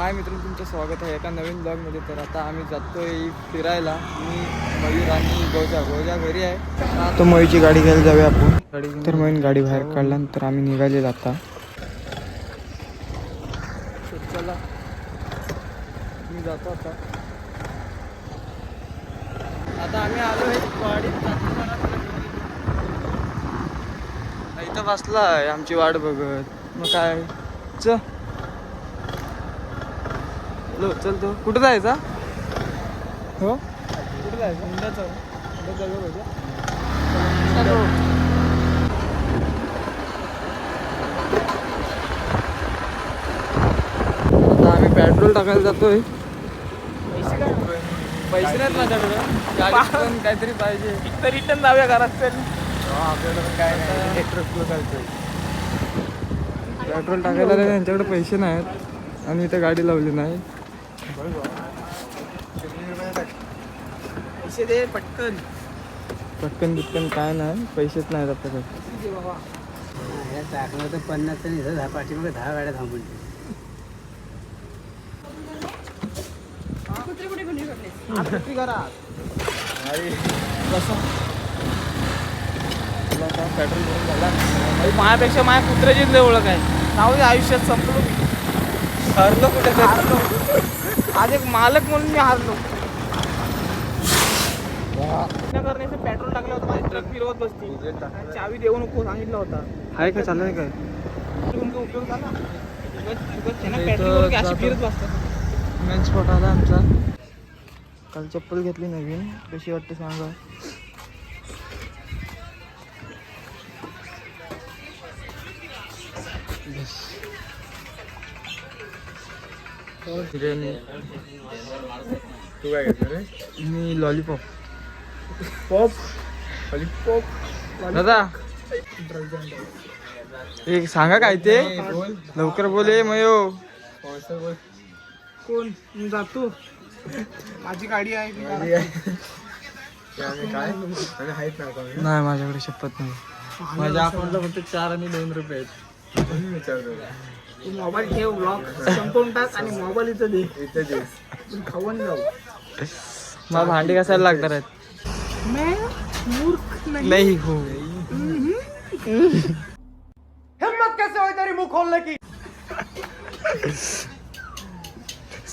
हाय मित्रांनो तुमचं स्वागत आहे एका नवीन ब्लॉगमध्ये तर आता आम्ही जातोय फिरायला. मी मयूर आणि गौजा. गौजा घरी आहे. तो मयूरची गाडी घ्यायला जाऊया आपण. गाडी तर मयून गाडी बाहेर काढल्यानंतर आम्ही निघाले आता. चला. मी जातो आता. आता आम्ही आलो आहे वाडीत. इथं आहे आमची वाट बघत. मग काय? च हॅलो चल तो. कुठं जायचा? हो? कुठं जायचं? पेट्रोल टाकायला जातोय. पैसे नाहीत माझ्याकडे. काहीतरी पाहिजे. तर रिटर्न जाऊया घरात चल काय नाही. पेट्रोल टाकायला त्यांच्याकडे पैसे नाहीत. आणि इथं गाडी लावली नाही. पैसे दे पटकन पटकन बिटकन काय नाही पैसेच नाही आपल्याकडे. टाकलं तर पन्नास आणि इथं दहा पाठीमागे दहा गाड्या थांबून पेट्रोल भरून झाला माझ्यापेक्षा माझ्या कुत्र्याचीच लय ओळख आहे. नाव आयुष्यात संपलो. मी हरलो कुठे आज एक मालक म्हणून मी हारलो. करण्याचं पेट्रोल टाकलं होतं माझी ट्रक फिरवत बसती. चावी देऊ नको सांगितलं होता. आहे का? काय तुमचा उपयोग झाला. पेट्रोल अशी. फिरत बसतात. मेन स्पॉट आला आमचा. काल चप्पल घेतली नवीन. कशी वाटते सांगा? बस. बिर्याणी तू काय घेतलं रे? मी लॉलीपॉप पॉप लॉलीपॉप दादा. एक सांगा काय ते? लवकर बोले मयो. कोण? मी जातो. माझी गाडी आहे मी काय? आणि आहेत ना कमी नाही माझ्याकडे शपथ नाही. माझ्या अकाउंटला फक्त चार आणि दोन रुपये आहेत. तू मोबाईल ठेव ब्लॉक संपवून टाक आणि मोबाईल इथं दे. इथे दिस आपण खाऊन जाऊ. मला भांडी घासायला लागणार आहेत. मैं मूर्ख नाही. नाही हो.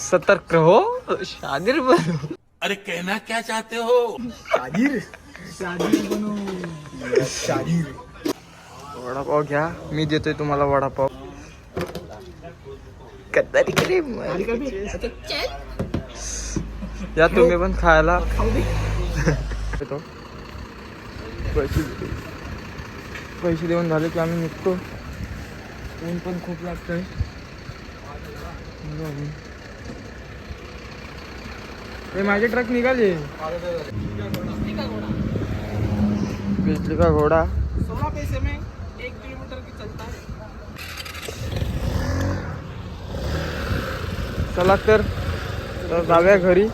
सतर्क हो शादिर बनो. शाहीर शाहीर वडापाव घ्या. मी देतोय तुम्हाला वडापाव. या तुम्ही पण खायला. पैसे पैसे देऊन झाले की आम्ही निघतो. ऊन पण खूप लागतंय. हे माझे ट्रक निघाले. बिजली का घोडा? सोळा पैसे में एक किलोमीटर की चलता है चला तर जाऊया घरी.